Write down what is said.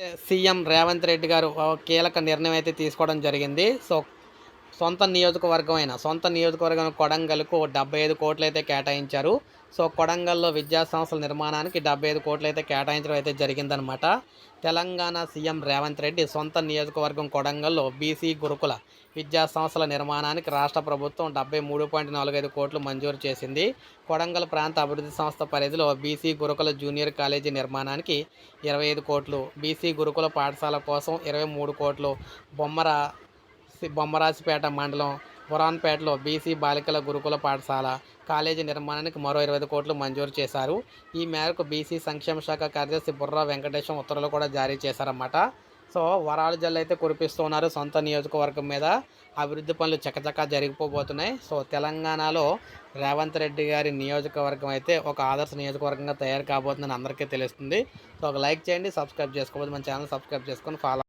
CM Revanth Reddy గారు ఒక కీలక నిర్ణయం అయితే తీసుకోవడం జరిగింది. సో సొంత నియోజకవర్గం అయిన సొంత నియోజకవర్గం కొడంగల్కు డెబ్బై ఐదు కోట్లు అయితే కేటాయించారు. సో కొడంగల్లో విద్యా సంస్థల నిర్మాణానికి డెబ్బై ఐదు కోట్లు అయితే కేటాయించడం అయితే జరిగిందనమాట. తెలంగాణ సీఎం రేవంత్ రెడ్డి సొంత నియోజకవర్గం కొడంగల్లో బీసీ గురుకుల విద్యా సంస్థల నిర్మాణానికి రాష్ట్ర ప్రభుత్వం డెబ్బై మూడు పాయింట్ నాలుగు ఐదు కోట్లు మంజూరు చేసింది. కొడంగల్ ప్రాంత అభివృద్ధి సంస్థ పరిధిలో బీసీ గురుకుల జూనియర్ కాలేజీ నిర్మాణానికి ఇరవై ఐదు కోట్లు బీసీ గురుకుల పాఠశాల కోసం ఇరవై మూడు కోట్లు బొమ్మర బొమ్మరాజుపేట మండలం బురాన్పేటలో బీసీ బాలికల గురుకుల పాఠశాల కాలేజీ నిర్మాణానికి మరో ఇరవై కోట్లు మంజూరు చేశారు. ఈ మేరకు బీసీ సంక్షేమ శాఖ కార్యదర్శి బుర్రా వెంకటేశం ఉత్తర్వులు కూడా జారీ చేశారన్నమాట. సో వరాలు జల్లు అయితే కురిపిస్తున్నారు సొంత నియోజకవర్గం మీద. అభివృద్ధి పనులు చకచకా జరిగిపోబోతున్నాయి. సో తెలంగాణలో రేవంత్ రెడ్డి గారి నియోజకవర్గం అయితే ఒక ఆదర్శ నియోజకవర్గంగా తయారు కాబోతుందని అందరికీ తెలుస్తుంది. సో ఒక లైక్ చేయండి సబ్స్క్రైబ్ చేసుకోకపోతే మన ఛానల్ సబ్స్క్రైబ్ చేసుకొని ఫాలో